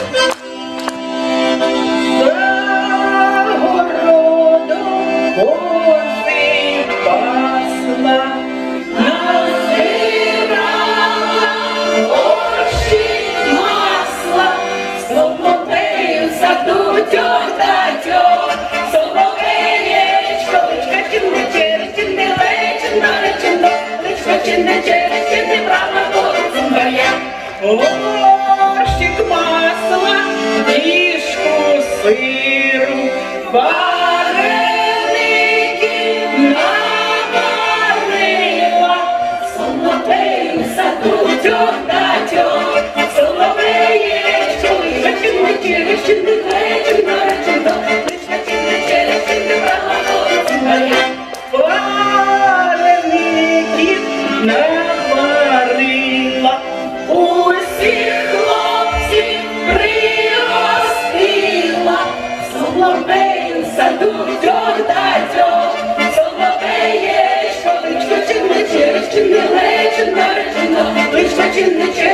Загородом кози пасла, назирала очі масла, соловею саду тьотатьо, соловеєчко, личка чи не через, не лече, чи не сиру, наварила, тьотатьо, соловеєчко, личка чи не через, чи не наварила, усіх Чинне, чинне, чинне, чинне, чинне, чинне, чинне,